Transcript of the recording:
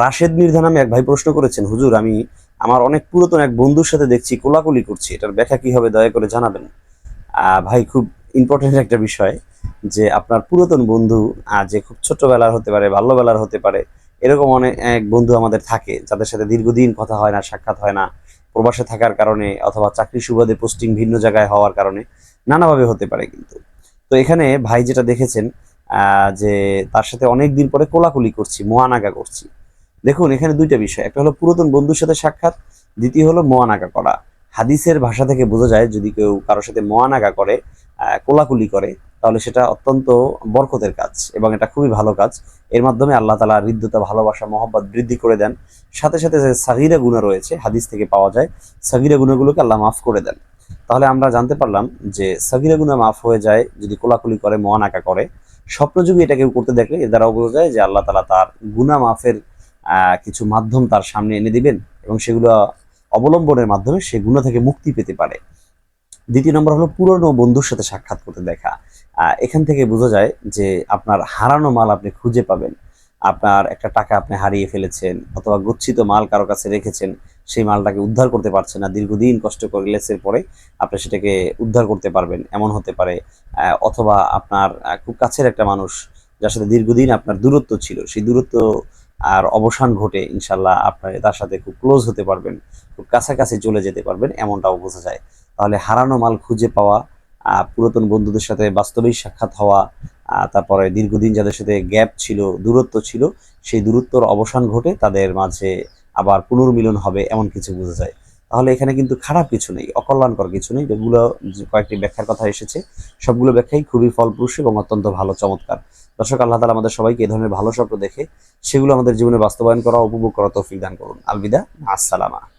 রাশেদ মির্ধা নামে এক ভাই প্রশ্ন করেছেন, হুজুর, আমি আমার অনেক পুরাতন এক বন্ধুর সাথে দেখছি, কোলাকুলি করছি, এটার ব্যাখ্যা কি হবে দয়া করে জানাবেন? ভাই, খুব ইম্পর্টেন্ট একটা বিষয় যে আপনার পুরাতন বন্ধু যে খুব ছোটবেলার হতে পারে, বাল্যবেলার হতে পারে, এরকম অনেক এক বন্ধু আমাদের থাকে, যাদের সাথে দীর্ঘদিন কথা হয় না, সাক্ষাৎ হয় না, প্রবাসে থাকার কারণে অথবা চাকরি সুবাদে পোস্টিং ভিন্ন জায়গায় হওয়ার কারণে, নানাভাবে হতে পারে কিন্তু। তো এখানে ভাই যেটা দেখেছেন যে তার সাথে অনেক দিন পরে কোলাকুলি করছি, মোয়ানাগা করছি। দেখুন, এখানে দুইটা বিষয়। একটা হলো পুরাতন বন্ধুর সাথে সাক্ষাৎ, দ্বিতীয় হলো মোয়ানাগা করা। হাদিসের ভাষা থেকে বোঝা যায়, যদি কেউ কারোর সাথে মোয়ানাগা করে কোলাকুলি করে, তাহলে সেটা অত্যন্ত বরকতের কাজ এবং এটা খুবই ভালো কাজ। এর মাধ্যমে আল্লাহ তালা হৃদ্যতা, ভালোবাসা, মহব্বত বৃদ্ধি করে দেন। সাথে সাথে যে সাগিরা গুণা রয়েছে, হাদিস থেকে পাওয়া যায়, সাগিরা গুণাগুলোকে আল্লাহ মাফ করে দেন। তাহলে আমরা জানতে পারলাম যে সাগিরা গুণা মাফ হয়ে যায়, যদি কোলাকুলি করে মোয়ানাকা করে, স্বপ্নযুগে এটা কেউ করতে দেখলে এর দ্বারাও বোঝা যায় যে আল্লাহ তালা তার গুণা মাফের কিছু মাধ্যম তার সামনে এনে দিবেন এবং সেগুলো অবলম্বনের মাধ্যমে সে গুণা থেকে মুক্তি পেতে পারে। দ্বিতীয় নম্বর হলো পুরনো বন্ধুর সাথে সাক্ষাৎ করতে দেখা। এখান থেকে বোঝা যায় যে আপনার হারানো মাল আপনি খুঁজে পাবেন। আপনার একটা টাকা আপনি হারিয়ে ফেলেছেন অথবা গচ্ছিত মাল কারও কাছে রেখেছেন, সেই মালটাকে উদ্ধার করতে পারছেন না। দীর্ঘদিন কষ্ট করে লেসের পরে আপনি সেটাকে উদ্ধার করতে পারবেন, এমন হতে পারে। অথবা আপনার খুব কাছের একটা মানুষ যার সাথে দীর্ঘদিন আপনার দূরত্ব ছিল, সেই দূরত্ব আর অবসান ঘটে ইনশাল্লাহ আপনার তার সাথে খুব ক্লোজ হতে পারবেন, খুব কাছাকাছি চলে যেতে পারবেন এমনটাও বোঝা যায়। তাহলে হারানো মাল খুঁজে পাওয়া পুরাতন বন্ধুদের সাথে বাস্তবিক সাক্ষাৎ হওয়া তারপরে দীর্ঘদিন যাদের সাথে গ্যাপ ছিল, দূরত্ব ছিল, সেই দূরত্বর অবসান ঘটে তাদের মাঝে আবার পুনর্মিলন হবে এমন কিছু বোঝা যায়। তাহলে এখানে কিন্তু খারাপ কিছু নেই, অকল্যাণকর কিছু নেই। যেগুলো কয়েকটি ব্যাখ্যার কথা এসেছে, সবগুলো ব্যাখ্যাই খুবই ফলপ্রসূ এবং অত্যন্ত ভালো, চমৎকার। দর্শক, আল্লাহ তালা আমাদের সবাইকে এই ধরনের ভালো স্বপ্ন দেখে সেগুলো আমাদের জীবনে বাস্তবায়ন করা, উপভোগ করা তৌফিক দান করুন। আলবিদা, আসসালামা।